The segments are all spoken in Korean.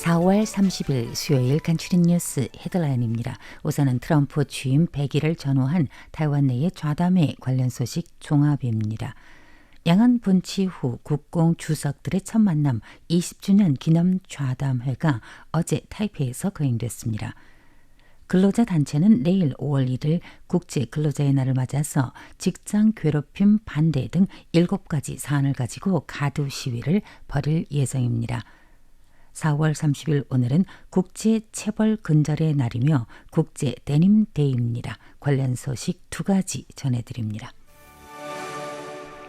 4월 30일 수요일 간추린 뉴스 헤드라인입니다. 우선은 트럼프 취임 100일을 전후한 타이완 내의 좌담회 관련 소식 종합입니다. 양안 분치 후 국공 주석들의 첫 만남 20주년 기념 좌담회가 어제 타이페이에서 거행됐습니다. 근로자 단체는 내일 5월 1일 국제 근로자의 날을 맞아서 직장 괴롭힘 반대 등 7가지 사안을 가지고 가두 시위를 벌일 예정입니다. 4월 30일 오늘은 국제 체벌 근절의 날이며 국제 데님 데이입니다. 관련 소식 두 가지 전해드립니다.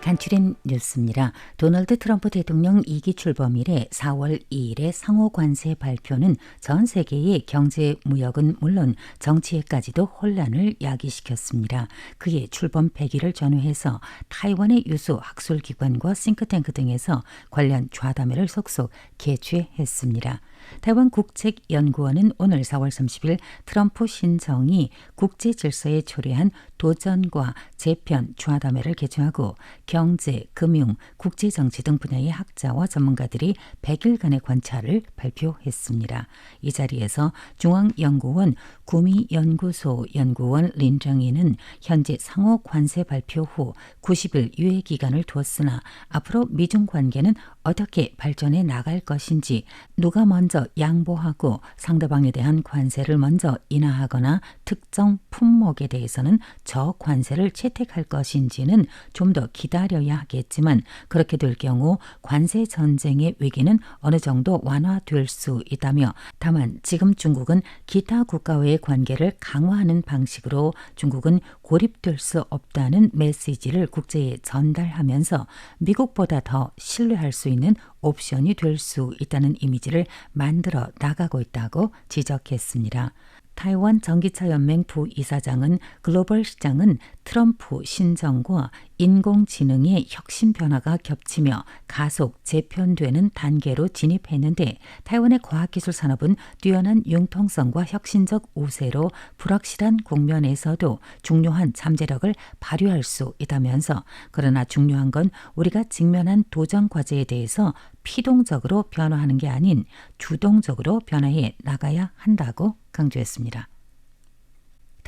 간추린 뉴스입니다. 도널드 트럼프 대통령 2기 출범 이래 4월 2일의 상호 관세 발표는 전 세계의 경제 무역은 물론 정치에까지도 혼란을 야기시켰습니다. 그의 출범 100일을 전후해서 타이완의 유수 학술기관과 싱크탱크 등에서 관련 좌담회를 속속 개최했습니다. 台湾국책연구원은 오늘 4월 30일 트럼프 신정이 국제 질서에 초래한 도전과 재편 좌담회를 개최하고 경제, 금융, 국제 정치 등 분야의 학자와 전문가들이 100일간의 관찰을 발표했습니다. 이 자리에서 중앙연구원 구미연구소 연구원 린정희는 현재 상호 관세 발표 후 90일 유예 기간을 두었으나 앞으로 미중 관계는 어떻게 발전해 나갈 것인지 누가 먼저 양보하고 상대방에 대한 관세를 먼저 인하하거나 특정 품목에 대해서는 저 관세를 채택할 것인지는 좀 더 기다려야 하겠지만 그렇게 될 경우 관세 전쟁의 위기는 어느 정도 완화될 수 있다며 다만 지금 중국은 기타 국가와의 관계를 강화하는 방식으로 중국은 고립될 수 없다는 메시지를 국제에 전달하면서 미국보다 더 신뢰할 수 있는 옵션이 될 수 있다는 이미지를 만들어 나가고 있다고 지적했습니다. 타이완 전기차 연맹 부이사장은 글로벌 시장은 트럼프 신정과 인공지능의 혁신 변화가 겹치며 가속 재편되는 단계로 진입했는데 타이완의 과학기술 산업은 뛰어난 융통성과 혁신적 우세로 불확실한 국면에서도 중요한 잠재력을 발휘할 수 있다면서 그러나 중요한 건 우리가 직면한 도전 과제에 대해서 피동적으로 변화하는 게 아닌 주동적으로 변화해 나가야 한다고 강조했습니다.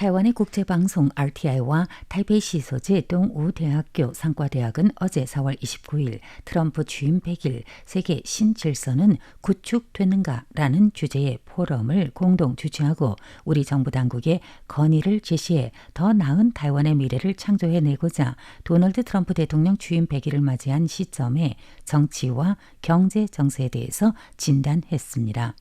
타이완의 국제방송 RTI와 타이베이시 소재 동우 대학교 상과대학은 어제 4월 29일 트럼프 취임 100일 세계 신질서는 구축되는가라는 주제의 포럼을 공동 주최하고 우리 정부 당국에 건의를 제시해 더 나은 타이완의 미래를 창조해내고자 도널드 트럼프 대통령 취임 100일을 맞이한 시점에 정치와 경제 정세에 대해서 진단했습니다.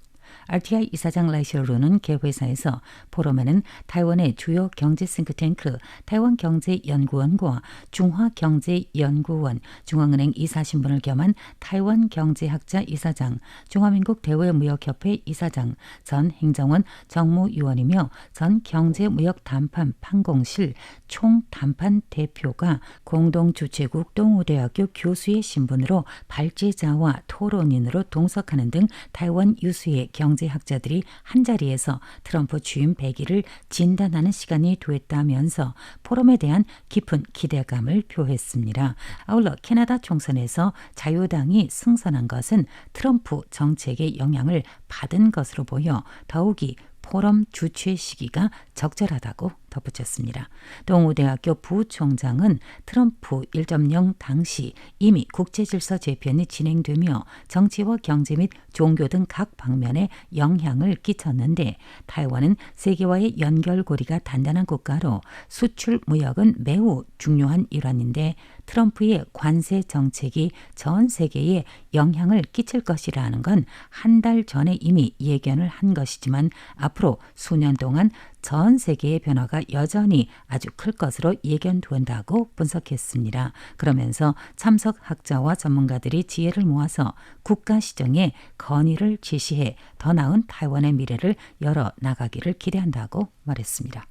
RTI 이사장 라이셔루는 개회사에서 포럼에는 타이완의 주요 경제 싱크탱크 타이완경제연구원과 중화경제연구원, 중앙은행 이사 신분을 겸한 타이완 경제학자 이사장, 중화민국 대외무역협회 이사장, 전 행정원 정무위원이며 전 경제무역담판 판공실 총담판 대표가 공동주최국 동우대학교 교수의 신분으로 발제자와 토론인으로 동석하는 등 타이완 유수의 경제학자들이 한자리에서 트럼프 취임 100일을 진단하는 시간이 됐다면서 포럼에 대한 깊은 기대감을 표했습니다. 아울러 캐나다 총선에서 자유당이 승선한 것은 트럼프 정책의 영향을 받은 것으로 보여 더욱이 포럼 주최 시기가 적절하다고 덧붙였습니다. 동우대학교 부총장은 트럼프 1.0 당시 이미 국제 질서 재편이 진행되며 정치와 경제 및 종교 등 각 방면에 영향을 끼쳤는데 타이완은 세계와의 연결고리가 단단한 국가로 수출 무역은 매우 중요한 일환인데 트럼프의 관세 정책이 전 세계에 영향을 끼칠 것이라는 건 한 달 전에 이미 예견을 한 것이지만 앞으로 수년 동안 전 세계의 변화가 여전히 아주 클 것으로 예견된다고 분석했습니다. 그러면서 참석 학자와 전문가들이 지혜를 모아서 국가 시정에 건의를 제시해 더 나은 타이완의 미래를 열어 나가기를 기대한다고 말했습니다.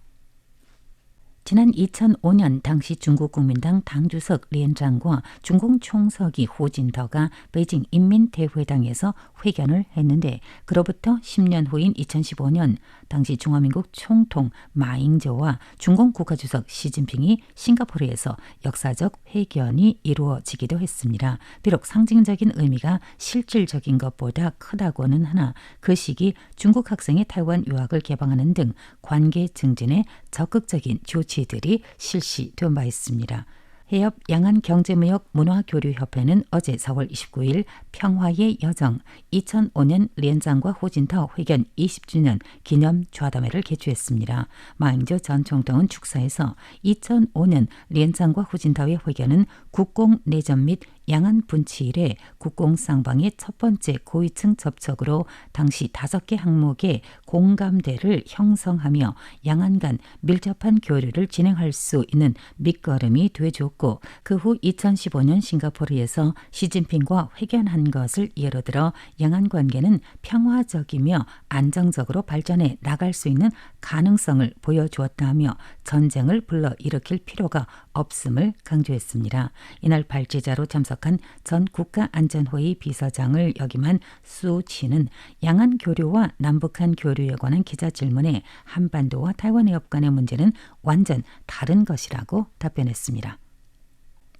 지난 2005년 당시 중국 국민당 당주석 리엔장과 중공 총서기 호진더가 베이징 인민대회당에서 회견을 했는데 그로부터 10년 후인 2015년 당시 중화민국 총통 마잉저와 중공 국가주석 시진핑이 싱가포르에서 역사적 회견이 이루어지기도 했습니다. 비록 상징적인 의미가 실질적인 것보다 크다고는 하나 그 시기 중국 학생의 타이완 유학을 개방하는 등 관계 증진에 적극적인 조치 들이 실시된 바 있습니다. 해협 양안경제무역 문화교류협회는 어제 4월 29일 평화의 여정 2005년 렌장과 호진터 회견 20주년 기념 좌담회를 개최했습니다. 마잉저 전 총통은 축사에서 2005년 렌장과 호진터의 회견은 국공 내전 및 양안 분치 이래 국공 쌍방의 첫 번째 고위층 접촉으로 당시 다섯 개 항목의 공감대를 형성하며 양안 간 밀접한 교류를 진행할 수 있는 밑거름이 돼줬고 그 후 2015년 싱가포르에서 시진핑과 회견한 것을 예로 들어 양안 관계는 평화적이며 안정적으로 발전해 나갈 수 있는 가능성을 보여주었다며 전쟁을 불러일으킬 필요가 없음을 강조했습니다. 이날 발제자로 참석한 전 국가안전회의 비서장을 역임한 수 치는 양안 교류와 남북한 교류에 관한 기자 질문에 한반도와 타이완 해협 간의 문제는 완전 다른 것이라고 답변했습니다.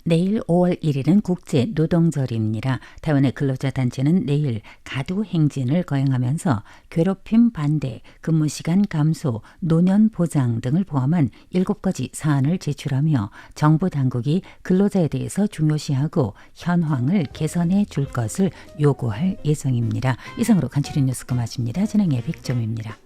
내일 5월 1일은 국제 노동절입니다. 타이완의 근로자 단체는 내일 가두 행진을 거행하면서 괴롭힘 반대, 근무 시간 감소, 노년 보장 등을 포함한 7가지 사안을 제출하며 정부 당국이 근로자에 대해서 중요시하고 현황을 개선해 줄 것을 요구할 예정입니다. 이상으로 간추린 뉴스 끝마칩니다. 진행의 백점입니다.